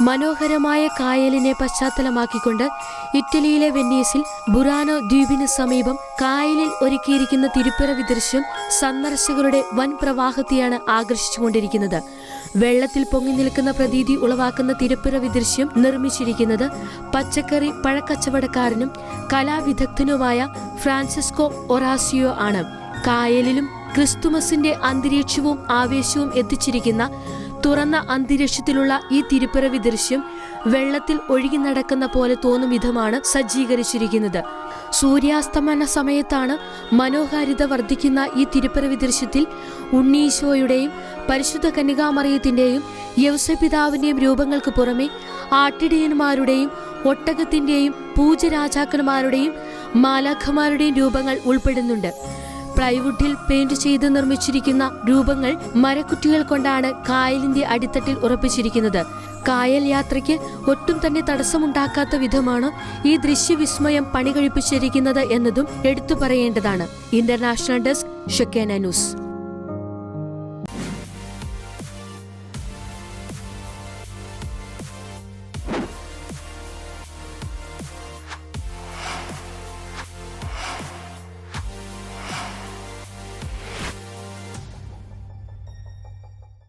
മനോഹരമായ കായലിനെ പശ്ചാത്തലമാക്കിക്കൊണ്ട് ഇറ്റലിയിലെ വെന്നീസിൽ ബുറാനോ ദ്വീപിന് സമീപം കായലിൽ ഒരുക്കിയിരിക്കുന്ന തിരുപ്പിറവി ദൃശ്യം സന്ദർശകരുടെ വൻ പ്രവാഹത്തെയാണ് ആകർഷിച്ചുകൊണ്ടിരിക്കുന്നത്. വെള്ളത്തിൽ പൊങ്ങി നിൽക്കുന്ന പ്രതീതി ഉളവാക്കുന്ന തിരുപ്പിറവി ദൃശ്യം നിർമ്മിച്ചിരിക്കുന്നത് പച്ചക്കറി പഴക്കച്ചവടക്കാരനും കലാവിദഗ്ധനുമായ ഫ്രാൻസിസ്കോ ഒറാസിയോ ആണ്. കായലിലും ക്രിസ്തുമസിന്റെ അന്തരീക്ഷവും ആവേശവും എത്തിച്ചിരിക്കുന്ന തുറന്ന അന്തരീക്ഷത്തിലുള്ള ഈ തിരുപ്പിറവി ദൃശ്യം വെള്ളത്തിൽ ഒഴുകി നടക്കുന്ന പോലെ തോന്നും വിധമാണ് സജ്ജീകരിച്ചിരിക്കുന്നത്. സൂര്യാസ്തമന സമയത്താണ് മനോഹാരിത വർദ്ധിക്കുന്ന ഈ തിരുപ്പിറവി ദൃശ്യത്തിൽ ഉണ്ണീശോയുടെയും പരിശുദ്ധ കന്യകാമറിയത്തിന്റെയും യവസപിതാവിന്റെയും രൂപങ്ങൾക്ക് പുറമെ ആട്ടിടയന്മാരുടെയും ഒട്ടകത്തിന്റെയും പൂജരാജാക്കന്മാരുടെയും മാലാഖമാരുടെയും രൂപങ്ങൾ ഉൾപ്പെടുന്നുണ്ട്. പ്ലൈവുഡിൽ പെയിന്റ് ചെയ്ത് നിർമ്മിച്ചിരിക്കുന്ന രൂപങ്ങൾ മരക്കുറ്റികൾ കൊണ്ടാണ് കായലിന്റെ അടിത്തട്ടിൽ ഉറപ്പിച്ചിരിക്കുന്നത്. കായൽ യാത്രയ്ക്ക് ഒട്ടും തന്നെ തടസ്സമുണ്ടാക്കാത്ത വിധമാണ് ഈ ദൃശ്യവിസ്മയം പണി കഴിപ്പിച്ചിരിക്കുന്നത് എന്നതും എടുത്തു പറയേണ്ടതാണ്. ഇന്റർനാഷണൽ ഡെസ്ക് ഷെക്കേന ന്യൂസ്.